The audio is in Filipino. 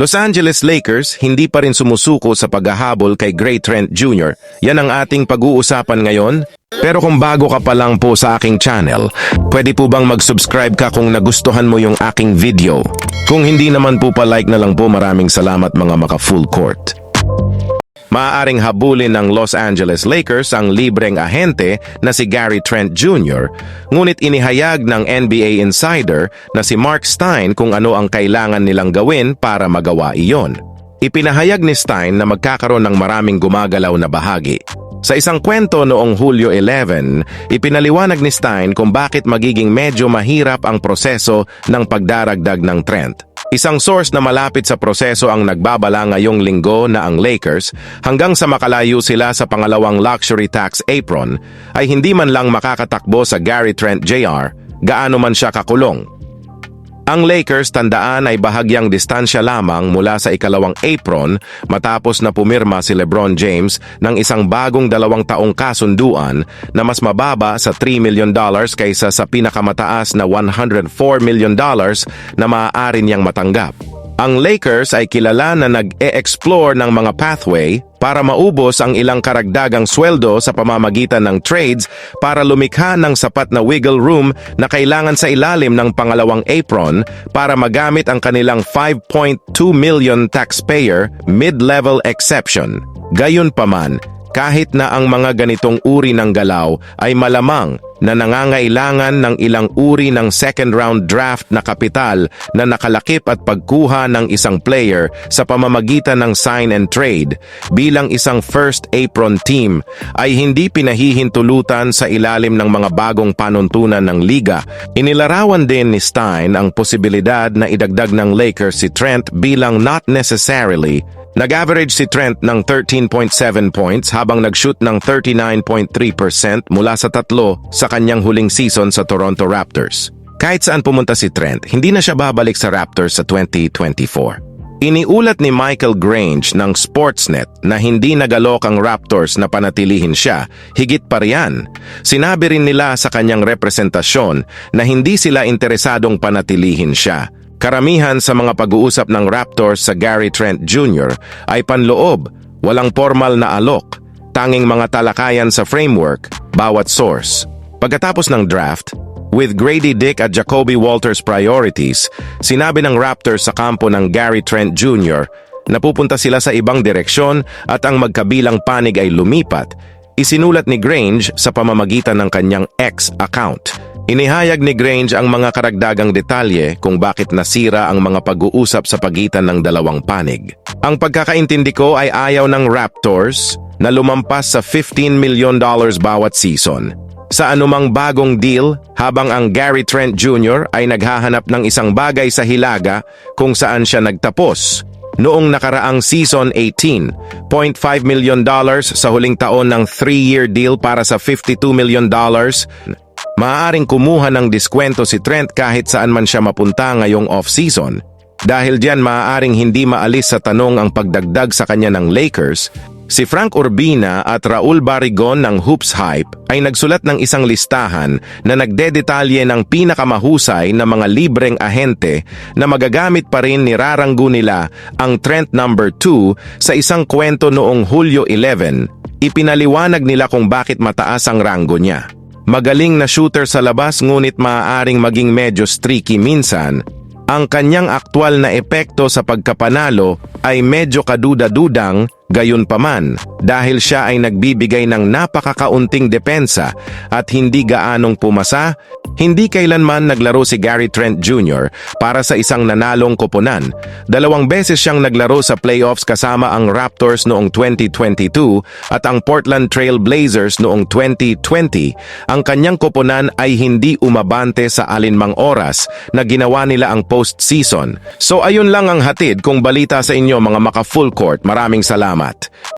Los Angeles Lakers hindi pa rin sumusuko sa paghahabol kay Gray Trent Jr. Yan ang ating pag-uusapan ngayon. Pero kung bago ka pa lang po sa aking channel, pwede po bang mag-subscribe ka kung nagustuhan mo yung aking video? Kung hindi naman po pa-like na lang po maraming salamat mga maka-full court. Maaaring habulin ng Los Angeles Lakers ang libreng ahente na si Gary Trent Jr., ngunit inihayag ng NBA insider na si Mark Stein kung ano ang kailangan nilang gawin para magawa iyon. Ipinahayag ni Stein na magkakaroon ng maraming gumagalaw na bahagi. Sa isang kwento noong Hulyo 11, ipinaliwanag ni Stein kung bakit magiging medyo mahirap ang proseso ng pagdaragdag ng Trent. Isang source na malapit sa proseso ang nagbabala ngayong linggo na ang Lakers hanggang sa makalayo sila sa pangalawang luxury tax apron ay hindi man lang makakatakbo sa Gary Trent Jr. gaano man siya kakulong. Ang Lakers tandaan ay bahagyang distansya lamang mula sa ikalawang apron matapos na pumirma si LeBron James ng isang bagong dalawang taong kasunduan na mas mababa sa $3 million kaysa sa pinakamataas na $104 million na maaari niyang matanggap. Ang Lakers ay kilala na nag-e-explore ng mga pathway para maubos ang ilang karagdagang sweldo sa pamamagitan ng trades para lumikha ng sapat na wiggle room na kailangan sa ilalim ng pangalawang apron para magamit ang kanilang 5.2 million taxpayer mid-level exception. Gayunpaman, kahit na ang mga ganitong uri ng galaw ay malamang na nangangailangan ng ilang uri ng second round draft na kapital na nakalakip at pagkuha ng isang player sa pamamagitan ng sign and trade bilang isang first apron team ay hindi pinahihintulutan sa ilalim ng mga bagong panuntunan ng liga. Inilarawan din ni Stein ang posibilidad na idagdag ng Lakers si Trent bilang not necessarily Nag-average si Trent ng 13.7 points habang nag-shoot ng 39.3% mula sa tatlo sa kanyang huling season sa Toronto Raptors. Kahit saan pumunta si Trent, hindi na siya babalik sa Raptors sa 2024. Iniulat ni Michael Grange ng Sportsnet na hindi nagalok ang Raptors na panatilihin siya, higit pa riyan. Sinabi rin nila sa kanyang representasyon na hindi sila interesadong panatilihin siya. Karamihan sa mga pag-uusap ng Raptors sa Gary Trent Jr. ay panloob, walang formal na alok, tanging mga talakayan sa framework, bawat source. Pagkatapos ng draft, with Grady Dick at Jacoby Walters priorities, sinabi ng Raptors sa kampo ng Gary Trent Jr. na pupunta sila sa ibang direksyon at ang magkabilang panig ay lumipat, isinulat ni Grange sa pamamagitan ng kanyang X account. Inihayag ni Grange ang mga karagdagang detalye kung bakit nasira ang mga pag-uusap sa pagitan ng dalawang panig. Ang pagkakaintindi ko ay ayaw ng Raptors na lumampas sa 15 million dollars bawat season. Sa anumang bagong deal, habang ang Gary Trent Jr. ay naghahanap ng isang bagay sa Hilaga kung saan siya nagtapos. Noong nakaraang season 18, 0.5 million dollars sa huling taon ng 3-year deal para sa 52 million dollars, maaaring kumuha ng diskwento si Trent kahit saan man siya mapunta ngayong off-season. Dahil diyan maaaring hindi maalis sa tanong ang pagdagdag sa kanya ng Lakers, si Frank Urbina at Raul Barrigon ng Hoops Hype ay nagsulat ng isang listahan na nagdedetalye ng pinakamahusay na mga libreng ahente na magagamit pa rin niraranggo nila ang Trent number 2 sa isang kwento noong Hulyo 11. Ipinaliwanag nila kung bakit mataas ang ranggo niya. Magaling na shooter sa labas ngunit maaaring maging medyo streaky minsan, ang kanyang aktwal na epekto sa pagkapanalo ay medyo kaduda-dudang gayon paman dahil siya ay nagbibigay ng napakakaunting depensa at hindi gaanong pumasa, hindi kailanman naglaro si Gary Trent Jr. para sa isang nanalong koponan. Dalawang beses siyang naglaro sa playoffs kasama ang Raptors noong 2022 at ang Portland Trail Blazers noong 2020. Ang kanyang koponan ay hindi umabante sa alinmang oras na ginawa nila ang postseason. So ayun lang ang hatid kung balita sa inyo mga maka full court. Maraming salamat.